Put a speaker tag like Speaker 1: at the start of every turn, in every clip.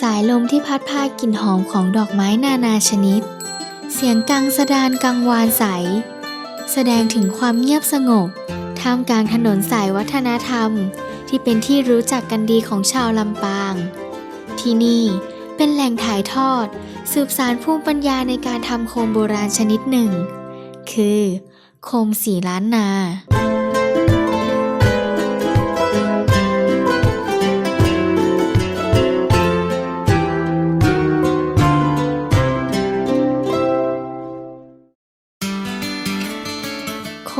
Speaker 1: สายลมที่พัดพากลิ่นหอมของดอกไม้นานาชนิด เสียงกังสดานกังวานใส แสดงถึงความเงียบสงบ ท่ามกลางถนนสายวัฒนธรรม ที่เป็นที่รู้จักกันดีของชาวลำปาง ที่นี่เป็นแหล่งถ่ายทอด สืบสารภูมิปัญญาในการทำโคมโบราณชนิดหนึ่ง คือ โคมสีล้านนา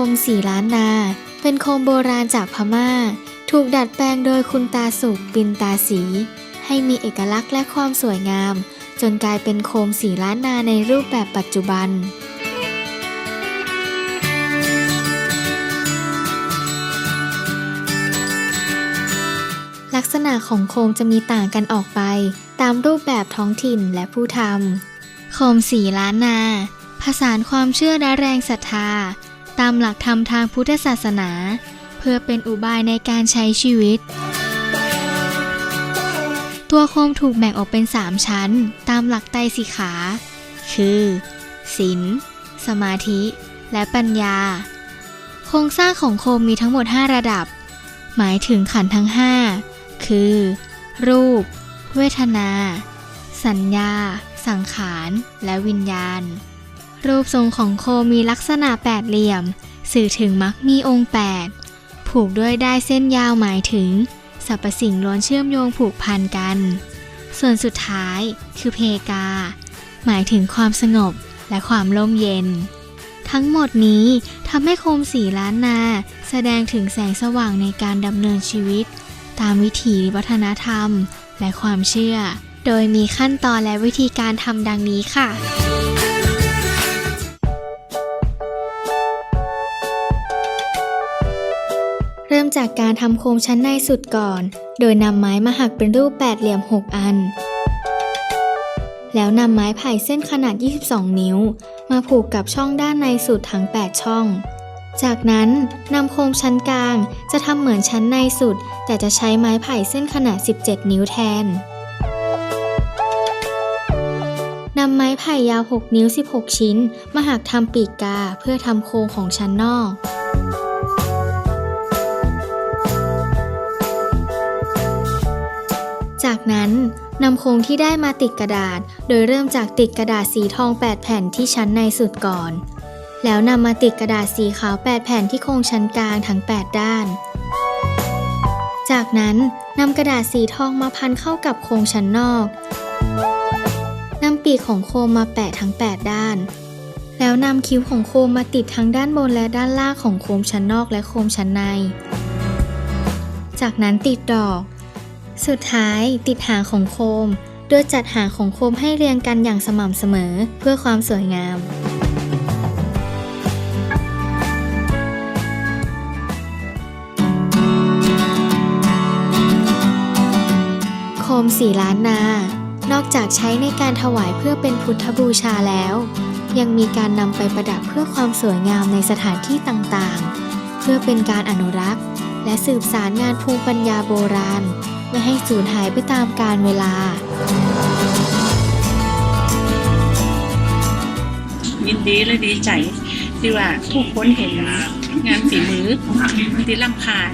Speaker 1: มสีล้านนา เป็นโคมโบราณจากพม่า ถูกดัดแปลงโดยคุณตาสุกปินตาสี ให้มีเอกลักษณ์และความสวยงาม จนกลายเป็นโคมสีล้านนาในรูปแบบปัจจุบันลักษณะของโคมจะมีต่างกันออกไป ตามรูปแบบท้องถิ่นและผู้ทำโคมสีล้านนา ผสานความเชื่อและแรงศรัทธา ตามหลักธรรมทางพุทธศาสนา เพื่อเป็นอุบายในการใช้ชีวิต ตัวโคมถูกแบ่งออกเป็น3ชั้น ตามหลักไตรสิกขา คือศีลสมาธิ และปัญญา โครงสร้างของโคมมีทั้งหมด 5 ระดับ หมายถึงขันธ์ทั้ง 5 คือ รูป เวทนา สัญญา สังขาร และวิญญาณ รูปทรงของโคมมีลักษณะแปดเหลี่ยม สื่อถึงมักมีองค์8ผูกด้วยได้เส้นยาวหมายถึงสรรพสิ่งล้วนเชื่อมโยงผูกพันกัน ส่วนสุดท้ายคือเพกา หมายถึงความสงบและความร่มเย็น ทั้งหมดนี้ทำให้โคมสีล้านนา แสดงถึงแสงสว่างในการดำเนินชีวิต ตามวิถีวัฒนธรรมและความเชื่อ โดยมีขั้นตอนและวิธีการทำดังนี้ค่ะ เริ่มจากการทำโคมชั้นในสุดก่อน โดยนำไม้มาหักเป็นรูปแปดเหลี่ยม 6 อัน แล้วนำไม้ไผ่เส้นขนาด 22 นิ้ว มาผูกกับช่องด้านในสุดทั้ง 8 ช่อง จากนั้นนำโคมชั้นกลางจะทำเหมือนชั้นในสุด แต่จะใช้ไม้ไผ่เส้นขนาด 17 นิ้วแทนนำไม้ไผ่ยาว 6 นิ้ว 16 ชิ้น มาหักทำปีกกาเพื่อทำโครงของชั้นนอก จากนั้นนำโครงที่ได้มาติดกระดาษ โดยเริ่มจากติดกระดาษสีทอง 8 แผ่นที่ชั้นในสุดก่อน แล้วนำมาติดกระดาษสีขาว 8 แผ่นที่โครงชั้นกลางทั้ง 8 ด้าน จากนั้นนำกระดาษสีทองมาพันเข้ากับโครงชั้นนอกนำปีกของโคมมาแปะทั้ง 8 ด้าน แล้วนำคิ้วของโคมมาติดทั้งด้านบนและด้านล่างของโคมชั้นนอกและโคมชั้นใน จากนั้นติดดอก สุดท้ายติดหางของโคม โดยจัดหางของโคมให้เรียงกันอย่างสม่ำเสมอเพื่อความสวยงาม โคมสีล้านนา นอกจากใช้ในการถวายเพื่อเป็นพุทธบูชาแล้ว ยังมีการนำไปประดับเพื่อความสวยงามในสถานที่ต่างๆ เพื่อเป็นการอนุรักษ์ และสืบสารงานภูมิปัญญาโบราณ ไม่ให้สูญหายไปตามกาลเวลา
Speaker 2: ยินดีและดีใจที่ว่าผู้คนเห็นงานฝีมือที่ลำคาญ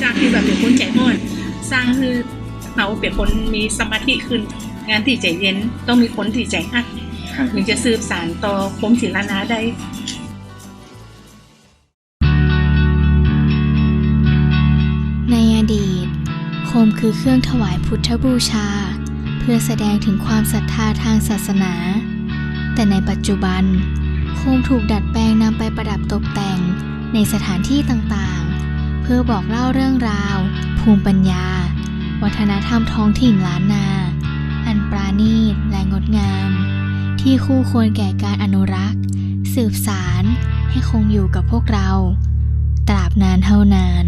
Speaker 2: จากที่แบบเป็นคนใจอ่อนสร้างคือเราเป็นคนมีสมาธิขึ้น งานที่ใจเย็นต้องมีคนที่ใจอัดถึงจะสืบสารต่อคมศิลานาได้
Speaker 1: โคมคือเครื่องถวายพุทธบูชา เพื่อแสดงถึงความศรัทธาทางศาสนา แต่ในปัจจุบัน โคมถูกดัดแปลงนำไปประดับตกแต่งในสถานที่ต่างๆ เพื่อบอกเล่าเรื่องราว ภูมิปัญญา วัฒนธรรมท้องถิ่นล้านนา อันปราณีตและงดงาม ที่คู่ควรแก่การอนุรักษ์ สืบสารให้คงอยู่กับพวกเรา ตราบนานเท่านาน